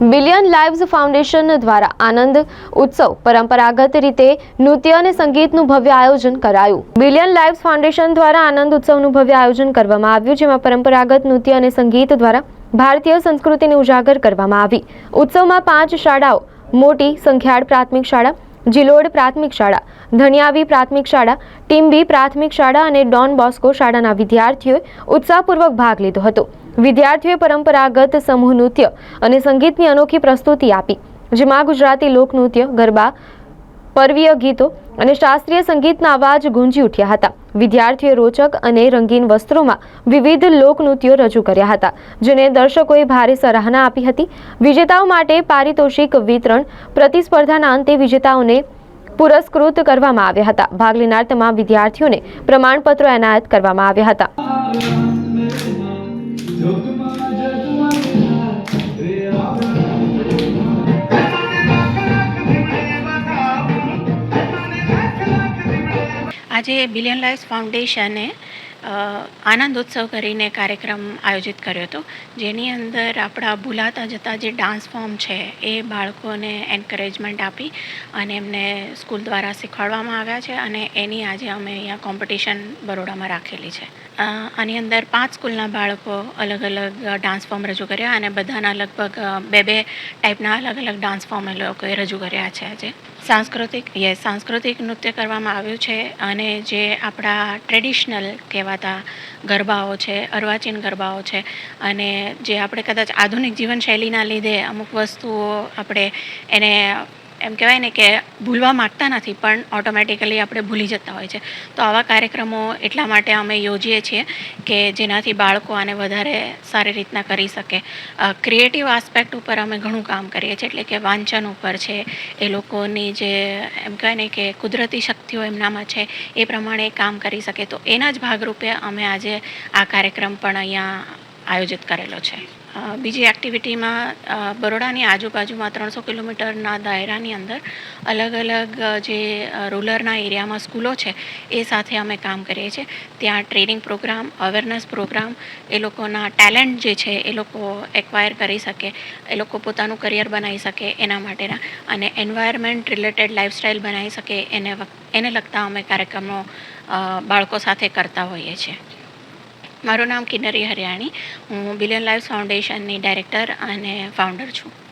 Billion lives foundation દ્વારા આનંદ ઉત્સવ પરંપરાગત રીતે નૃત્ય અને સંગીતનું ભવ્ય આયોજન કરાયું. બિલિયન લાઇવ્સ ફાઉન્ડેશન દ્વારા આનંદ ઉત્સવનું ભવ્ય આયોજન કરવામાં આવ્યું, જેમાં પરંપરાગત નૃત્ય અને સંગીત દ્વારા ભારતીય સંસ્કૃતિને ઉજાગર કરવામાં આવી. ઉત્સવમાં પાંચ શાળાઓ, મોટી સંખ્યાળ પ્રાથમિક શાળા, જિલોડ પ્રાથમિક શાળા, ધણિયાવી પ્રાથમિક શાળા ટીમ્બી પ્રાથમિક શાળા અને ડોન બોસ્કો શાળાના વિદ્યાર્થીઓએ ઉત્સાહપૂર્વક ભાગ લીધો હતો. વિદ્યાર્થીઓએ પરંપરાગત સમૂહ નૃત્ય અને સંગીતની અનોખી પ્રસ્તુતિ આપી, જેમાં ગુજરાતી લોકનૃત્ય ગરબા, પર્વીય ગીતો અને શાસ્ત્રીય સંગીતના અવાજ ગુંજી ઉઠ્યા હતા. વિદ્યાર્થીઓએ રોચક અને રંગીન વસ્ત્રોમાં વિવિધ લોકનૃત્યો રજૂ કર્યા હતા, જેને દર્શકોએ ભારે સરાહના આપી હતી. વિજેતાઓ માટે પારિતોષિક વિતરણ, પ્રતિસ્પર્ધાના અંતે વિજેતાઓને પુરસ્કૃત કરવામાં આવ્યા હતા. ભાગ લેનાર તમામ વિદ્યાર્થીઓને પ્રમાણપત્રો એનાયત કરવામાં આવ્યા હતા. આજે બિલિયન લાઇવ્સ ફાઉન્ડેશને અ, આનંદ ઉત્સવ કરીને કાર્યક્રમ આયોજિત કર્યો હતો જેની અંદર આપણા ભૂલાતા જતા જે ડાન્સ ફોર્મ છે એ બાળકોને એન્કરેજમેન્ટ આપી અને એમને સ્કૂલ દ્વારા શીખવાડવામાં આવ્યા છે અને એની આજે અમે અહીંયા કોમ્પિટિશન બરોડામાં રાખેલી છે. આની અંદર પાંચ સ્કૂલના બાળકો અલગ અલગ ડાન્સ ફોર્મ રજૂ કર્યા અને બધાના લગભગ બે બે ટાઈપના અલગ અલગ ડાન્સ ફોર્મ એ લોકોએ રજૂ કર્યા છે આજે. સાંસ્કૃતિક યસ સાંસ્કૃતિક નૃત્ય કરવામાં આવ્યું છે અને જે આપણા ટ્રેડિશનલ કહેવાતા ગરબાઓ છે, અર્વાચીન ગરબાઓ છે અને જે આપણે કદાચ આધુનિક જીવનશૈલીના લીધે અમુક વસ્તુઓ આપણે એને એમ કહેવાય ને કે ભૂલવા માગતા નથી, પણ ઓટોમેટિકલી આપણે ભૂલી જતા હોય છે. તો આવા કાર્યક્રમો એટલા માટે અમે યોજીએ છીએ કે જેનાથી બાળકો આને વધારે સારી રીતના કરી શકે. ક્રિએટિવ આસ્પેક્ટ ઉપર અમે ઘણું કામ કરીએ છીએ, એટલે કે વાંચન ઉપર છે, એ લોકોની જે એમ કહેવાય ને કે કુદરતી શક્તિઓ એમનામાં છે, એ પ્રમાણે કામ કરી શકે. તો એના જ ભાગરૂપે અમે આજે આ કાર્યક્રમ પણ અહીંયા આયોજિત કરેલો છે. બીજી એક્ટિવિટીમાં બરોડાની આજુબાજુમાં ત્રણસો કિલોમીટરના દાયરાની અંદર અલગ અલગ જે રૂરલના એરિયામાં સ્કૂલો છે, એ સાથે અમે કામ કરીએ છીએ. ત્યાં ટ્રેનિંગ પ્રોગ્રામ, અવેરનેસ પ્રોગ્રામ, એ લોકોના ટેલેન્ટ જે છે, એ લોકો એક્વાયર કરી શકે, એ લોકો પોતાનું કરિયર બનાવી શકે એના માટેના અને એન્વાયરમેન્ટ રિલેટેડ લાઇફસ્ટાઇલ બનાવી શકે એને એને લગતા અમે કાર્યક્રમો બાળકો સાથે કરતા હોઈએ છીએ. મારું નામ કિન્નરી હરિયાણી. હું બિલિયન લાઈફ ફાઉન્ડેશનની ડાયરેક્ટર અને ફાઉન્ડર છું.